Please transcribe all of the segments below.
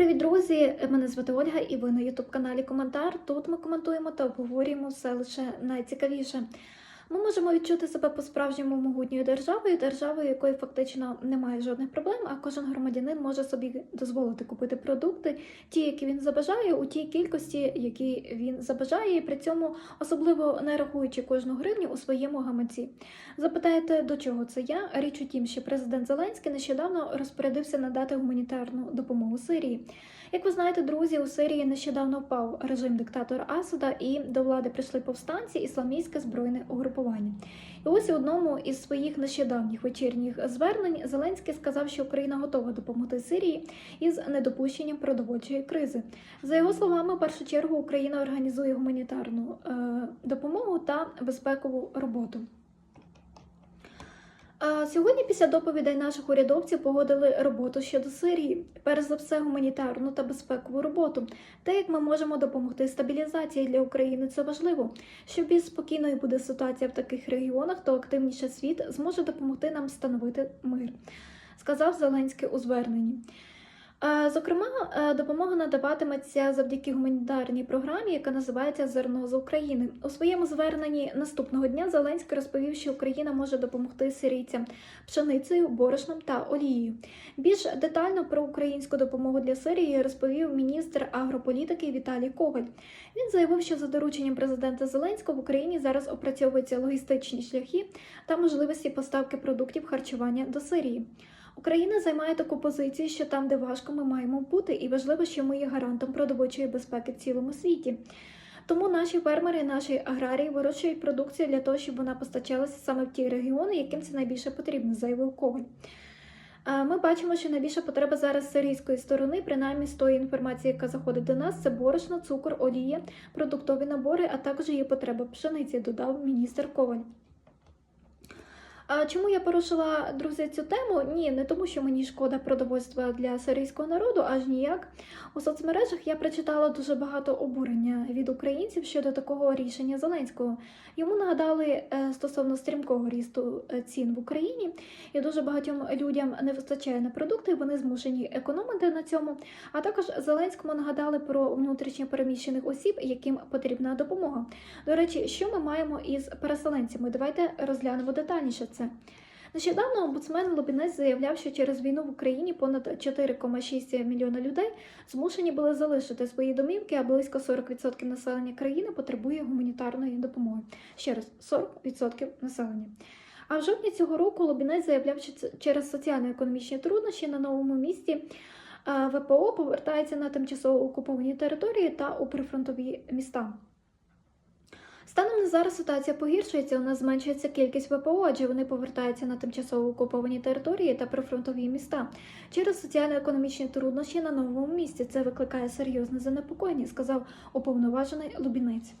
Привіт, друзі! Мене звати Ольга і ви на ютуб-каналі Коментар. Тут ми коментуємо та обговорюємо все лише найцікавіше. Ми можемо відчути себе по-справжньому могутньою державою, державою, якої фактично немає жодних проблем, а кожен громадянин може собі дозволити купити продукти, ті, які він забажає, у тій кількості, які він забажає, і при цьому особливо не рахуючи кожну гривню у своєму гаманці. Запитаєте, до чого це я? Річ у тім, що президент Зеленський нещодавно розпорядився надати гуманітарну допомогу Сирії. Як ви знаєте, друзі, у Сирії нещодавно впав режим диктатора Асада, і до влади прийшли повстанці ісламістське збройне угрупування. І ось у одному із своїх нещодавніх вечірніх звернень Зеленський сказав, що Україна готова допомогти Сирії із недопущенням продовольчої кризи. За його словами, в першу чергу Україна організує гуманітарну е, допомогу та безпекову роботу. Сьогодні після доповідей наших урядовців погодили роботу щодо Сирії, перш за все гуманітарну та безпекову роботу. Те, як ми можемо допомогти стабілізації для України, це важливо. Що більш спокійною буде ситуація в таких регіонах, то активніше світ зможе допомогти нам встановити мир, сказав Зеленський у зверненні. Е, Зокрема, е, допомога надаватиметься завдяки гуманітарній програмі, яка називається Зерно з України. У своєму зверненні наступного дня Зеленський розповів, що Україна може допомогти сирійцям пшеницею, борошном та олією. Більш детально про українську допомогу для Сирії розповів міністр агрополітики Віталій Коваль. Він заявив, що за дорученням президента Зеленського в Україні зараз опрацьовуються логістичні шляхи та можливості поставки продуктів харчування до Сирії. Україна займає таку позицію, що там, де важко, ми маємо бути, і важливо, що ми є гарантом продовольчої безпеки в цілому світі. Тому наші фермери, наші аграрії вирощують продукцію для того, щоб вона постачалася саме в ті регіони, яким це найбільше потрібно, заявив Коваль. Ми бачимо, що найбільша потреба зараз сирійської сторони, принаймні з тої інформації, яка заходить до нас, це борошно, цукор, олія, продуктові набори, а також є потреба пшениці, додав міністр Коваль. А чому я порушила, друзі, цю тему? Ні, не тому, що мені шкода продовольства для сирійського народу, аж ніяк. У соцмережах я прочитала дуже багато обурення від українців щодо такого рішення Зеленського. Йому нагадали е, стосовно стрімкого рісту е, цін в Україні, і дуже багатьом людям не вистачає на продукти, вони змушені економити на цьому. А також Зеленському нагадали про внутрішньо переміщених осіб, яким потрібна допомога. До речі, що ми маємо із переселенцями? Давайте розглянемо детальніше це. Нещодавно омбудсмен Лобінець заявляв, що через війну в Україні понад 4,6 мільйона людей змушені були залишити свої домівки, а близько 40% населення країни потребує гуманітарної допомоги. Ще раз, 40% населення. А в жовтні цього року Лобінець заявляв, що через соціально-економічні труднощі на новому місці е, ВПО повертається на тимчасово окуповані території та у прифронтові міста. Станом на зараз ситуація погіршується. У нас зменшується кількість ВПО, адже вони повертаються на тимчасово окуповані території та прифронтові міста. Через соціально-економічні труднощі на новому місці це викликає серйозне занепокоєння, сказав уповноважений Лубінець.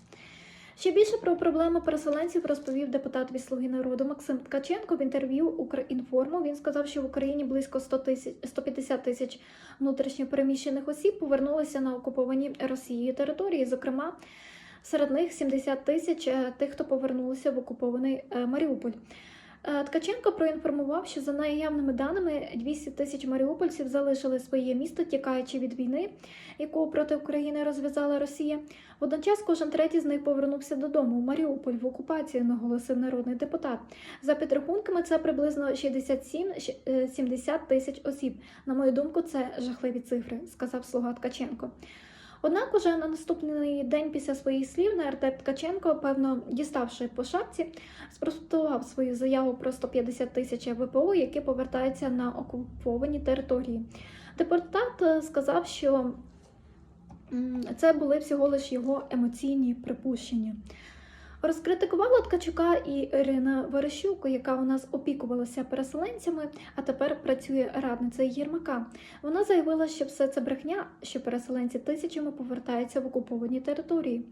Ще більше про проблеми переселенців розповів депутат від «Слуги народу Максим Ткаченко в інтерв'ю Укрінформу. Він сказав, що в Україні близько 100 тисяч 150 тисяч внутрішньопереміщених осіб повернулися на окуповані Росією території. Зокрема, серед них 70 тисяч е, тих, хто повернулися в окупований е, Маріуполь. Е, Ткаченко проінформував, що за наявними даними 200 тисяч маріупольців залишили своє місто, тікаючи від війни, яку проти України розв'язала Росія. Водночас кожен третій з них повернувся додому у Маріуполь в окупацію, наголосив народний депутат. За підрахунками, це приблизно 67-70 тисяч осіб. На мою думку, це жахливі цифри, сказав слуга Ткаченко. Однак, уже на наступний день після своїх слів на РТ Ткаченко, певно, діставши по шапці, спростував свою заяву про 150 тисяч ВПО, які повертаються на окуповані території. Депутат е, сказав, що це були всього лиш його емоційні припущення. Розкритикувала Ткачука і Ірина Верещук, яка у нас опікувалася переселенцями, а тепер працює радницею Єрмака. Вона заявила, що все це брехня, що переселенці тисячами повертаються в окуповані території.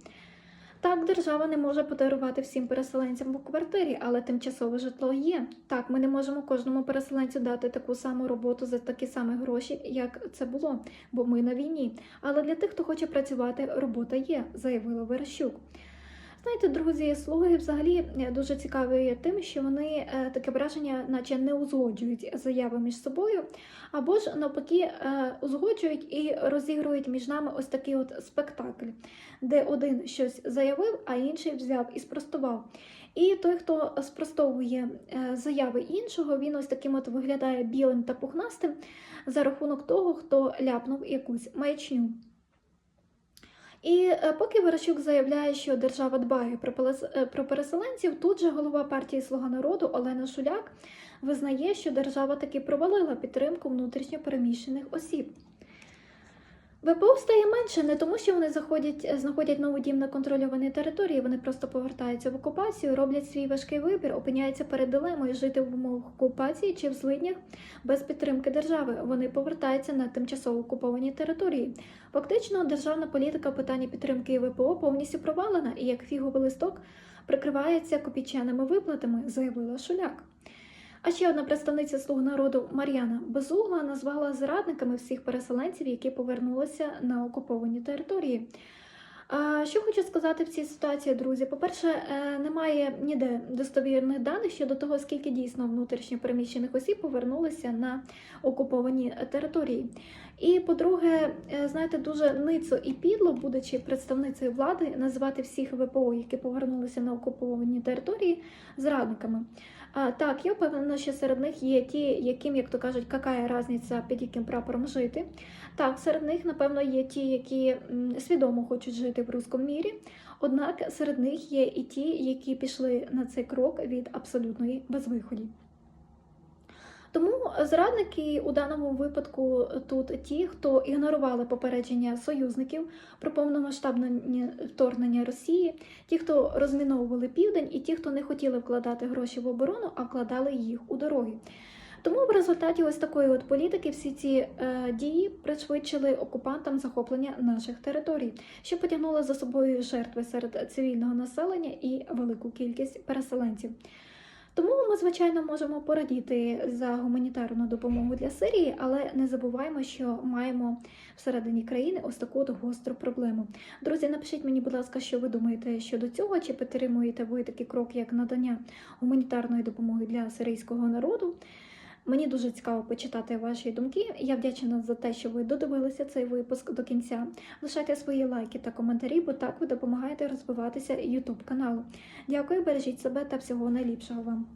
Так, держава не може подарувати всім переселенцям в квартирі, але тимчасове житло є. Так, ми не можемо кожному переселенцю дати таку саму роботу за такі самі гроші, як це було, бо ми на війні. Але для тих, хто хоче працювати, робота є, заявила Верещук. Знаєте, друзі, слуги взагалі е, дуже цікаві тим, що вони е, таке враження, наче не узгоджують заяви між собою, або ж навпаки е, узгоджують і розігрують між нами ось такий от спектакль, де один щось заявив, а інший взяв і спростував. І той, хто спростовує заяви іншого, він ось таким от виглядає білим та пухнастим за рахунок того, хто ляпнув якусь маячню. І е, поки Верещук заявляє, що держава дбає про е, переселенців, тут же голова партії Слуга народу Олена Шуляк визнає, що держава таки провалила підтримку внутрішньо переміщених осіб. ВПО стає менше не тому, що вони заходять, е, знаходять новий дім на контрольованій території, вони просто повертаються в окупацію, роблять свій важкий вибір, опиняються перед дилемою жити в умовах окупації чи в злиднях без підтримки держави. Вони повертаються на тимчасово окуповані території. Фактично, державна політика в питанні підтримки ВПО повністю провалена і як фіговий листок прикривається копійчаними виплатами, заявила Шуляк. А ще одна представниця слуг народу Мар'яна Безугла назвала зрадниками всіх переселенців, які повернулися на окуповані території. Що хочу сказати в цій ситуації, друзі? По-перше, е, немає ніде достовірних даних щодо того, скільки дійсно внутрішньо переміщених осіб повернулися на окуповані території. І по-друге, е, знаєте, дуже ницо і підло, будучи представницею влади, називати всіх ВПО, які повернулися на окуповані території, зрадниками. А, так, я впевнена, що серед них є ті, яким, як то кажуть, яка різниця під яким прапором жити. Так, серед них, напевно, є ті, які свідомо хочуть жити в руському мірі. Однак серед них є і ті, які пішли на цей крок від абсолютної безвиході. Тому зрадники у даному випадку тут ті, хто ігнорували попередження союзників про повномасштабне вторгнення Росії, ті, хто розміновували південь, і ті, хто не хотіли вкладати гроші в оборону, а вкладали їх у дороги. Тому в результаті ось такої от політики всі ці е, дії пришвидшили окупантам захоплення наших територій, що потягнуло за собою жертви серед цивільного населення і велику кількість переселенців. Тому ми, звичайно, можемо порадіти за гуманітарну допомогу для Сирії, але не забуваємо, що маємо всередині країни ось таку от гостру проблему. Друзі, напишіть мені, будь ласка, що ви думаєте щодо цього, чи підтримуєте ви такий крок, як надання гуманітарної допомоги для сирійського народу. Мені дуже цікаво почитати ваші думки. Я вдячна за те, що ви додивилися цей випуск до кінця. Лишайте свої лайки та коментарі, бо так ви допомагаєте розвиватися YouTube каналу. Дякую, бережіть себе та всього найліпшого вам.